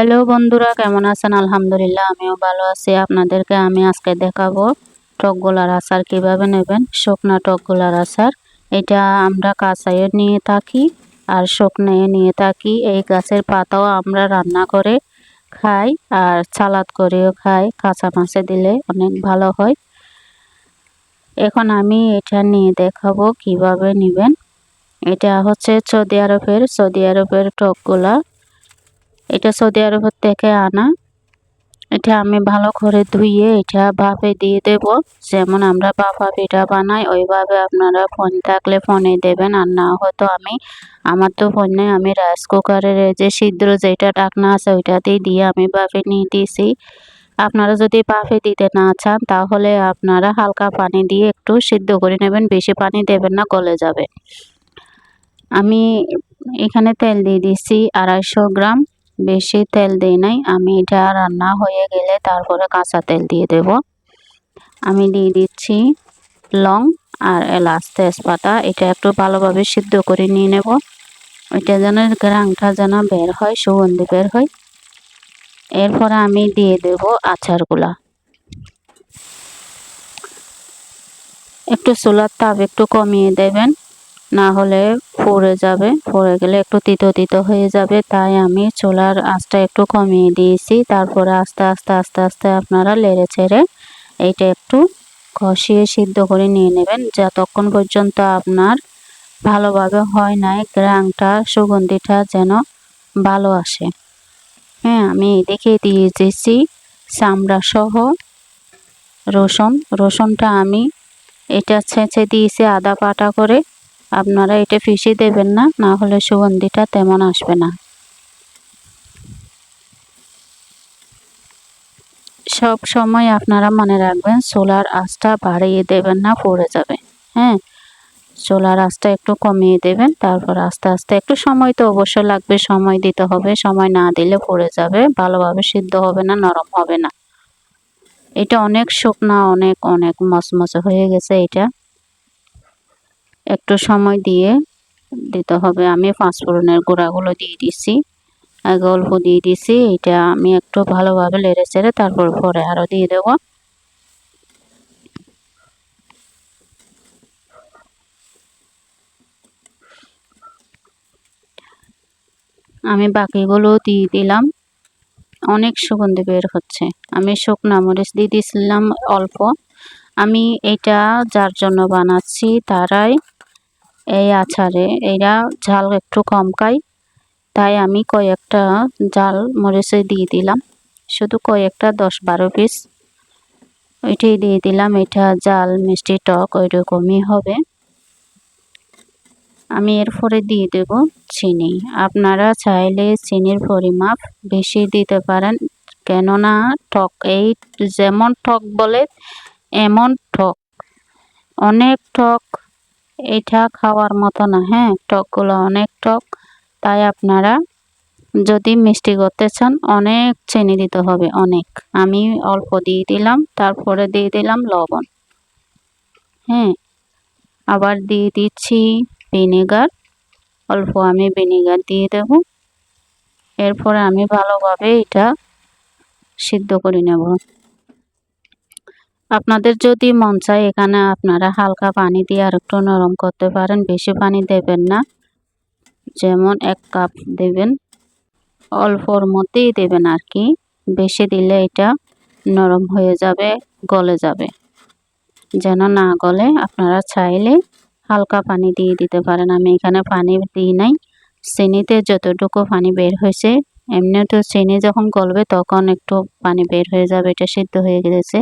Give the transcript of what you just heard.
Hello বন্ধুরা, কেমন আছেন? আলহামদুলিল্লাহ, আমিও ভালো আছি। আপনাদেরকে আমি আজকে দেখাবো টকগোলার আচার কীভাবে নেবেন। শুকনা টকগোলার আচার, এটা আমরা কাঁচাইও নিয়ে থাকি আর শুকনায় নিয়ে থাকি। এই গাছের পাতাও আমরা রান্না করে খাই আর সালাদ করেও খাই। কাঁচা মাছে দিলে অনেক ভালো হয়। এখন আমি এটা নিয়ে দেখাবো কীভাবে নেবেন। এটা হচ্ছে সৌদি আরবের সৌদি আরবের টকগুলা। এটা সৌদি আরব থেকে আনা। এটা আমি ভালো করে ধুইয়ে এটা ভাপে দিয়ে দেব। যেমন আমরা বাফা পিঠা বানাই, ওইভাবে আপনারা ফোন থাকলে ফোনে দেবেন। আর না হয়তো আমি, আমার তো ফোনে আমি রাইস কুকারের যে সিদ্ধ যেটা ডাকনা আছে ওইটাতেই দিয়ে আমি বাফে নিয়ে দিয়েছি। আপনারা যদি বাফে দিতে না চান, তাহলে আপনারা হালকা পানি দিয়ে একটু সিদ্ধ করে নেবেন। বেশি পানি দেবেন না, গলে যাবে। আমি এখানে তেল দিয়ে দিচ্ছি আড়াইশো গ্রাম। বেশি তেল দিই নাই। আমি এটা রান্না হয়ে গেলে তারপরে কাঁচা তেল দিয়ে দেব। আমি দিয়ে দিচ্ছি লং আর এলাচ তেজপাতা। এটা একটু ভালোভাবে সিদ্ধ করে নিয়ে নেব। ওইটা যেন গ্রাংটা যেন বের হয়, সুগন্ধি বের হয়। এরপরে আমি দিয়ে দেব আচারগুলা একটু চুলার তাপ একটু কমিয়ে দেবেন। না হলে পড়ে যাবে। পড়ে গেলে একটু তিতো তিতো হয়ে যাবে। তাই আমি চুলার আঁচটা একটু কমিয়ে দিয়েছি। তারপরে আস্তে আস্তে আস্তে আস্তে আপনারা লেড়ে ছেড়ে এইটা একটু কষিয়ে সিদ্ধ করে নিয়ে নেবেন। যতক্ষণ পর্যন্ত আপনার ভালোভাবে হয় নাই গ্রাংটা সুগন্ধিটা যেন ভালো আসে। হ্যাঁ আমি দেখে দিয়ে দিয়েছি চামড়া সহ রসুন। রসুনটা আমি এটা ছেঁচে দিয়েছি আদা পাটা করে। আপনারা এটা ফিসি দেবেন না না হলে সুগন্ধিটা তেমন আসবে না। সব সময় আপনারা মনে রাখবেন, সোলার আঁচটা বাড়িয়ে দেবেন না, পড়ে যাবে। হ্যাঁ সোলার আঁচটা একটু কমিয়ে দেবেন, তারপর আস্তে আস্তে একটু সময় তো অবশ্যই লাগবে, সময় দিতে হবে। সময় না দিলে পড়ে যাবে, ভালোভাবে সিদ্ধ হবে না, নরম হবে না। এটা অনেক শুকনা, অনেক অনেক মচমচে হয়ে গেছে এটা। একটু সময় দিয়ে দিতে হবে। আমি পাঁচফোড়নের গুঁড়াগুলো দিয়ে দিছি, আগে অল্প দিয়ে দিছি, এটা আমি একটু ভালোভাবে লেড়ে চেড়ে তারপর পরে আরও দিয়ে দেব। আমি বাকিগুলো দিয়ে দিলাম। অনেক সুগন্ধি বের হচ্ছে। আমি শুকনা মরিচ দিয়ে দিয়েছিলাম অল্প। আমি এটা যার জন্য বানাচ্ছি তারাই এই আচারে এরা ঝাল একটু কম খায়, তাই আমি কয়েকটা জাল মরিচে দিয়ে দিলাম। শুধু কয়েকটা, দশ বারো পিস। ওইটাই দিয়ে দিলাম, এটা জাল মিষ্টি টক ওই রকমই হবে। আমি এরপরে দিয়ে দেব চিনি। আপনারা চাইলে চিনির পরিমাপ বেশি দিতে পারেন, কেননা টক, এই যেমন টক বলে, এমন টক। অনেক টক এটা খাওয়ার মতো না হ্যাঁ? টকগুলো অনেক টক। তাই আপনারা যদি মিষ্টি করতে চান, অনেক চিনি দিতে হবে, অনেক। আমি অল্প দিয়ে দিলাম, তারপরে দিয়ে দিলাম লবণ। হ্যাঁ? আবার দিয়ে দিচ্ছি ভিনেগার। অল্প আমি ভিনেগার দিয়ে দেব। এরপরে আমি ভালোভাবে এটা সিদ্ধ করে নেব। আপনাদের যদি মন চায় এখানে আপনারা হালকা পানি দিয়ে আর একটু নরম করতে পারেন, বেশি পানি দেবেন না। যেমন এক কাপ দেবেন, অল্পর মধ্যেই দেবেন আর কি। বেশি দিলে এটা নরম হয়ে যাবে, গলে যাবে। যেন না গলে, আপনারা চাইলে হালকা পানি দিয়ে দিতে পারেন। আমি এখানে পানি দিই নাই। চিনিতে যতটুকু পানি বের হয়েছে এমনি তো চিনি যখন গলবে তখন একটু পানি বের হয়ে যাবে, এটা সিদ্ধ হয়ে গেছে।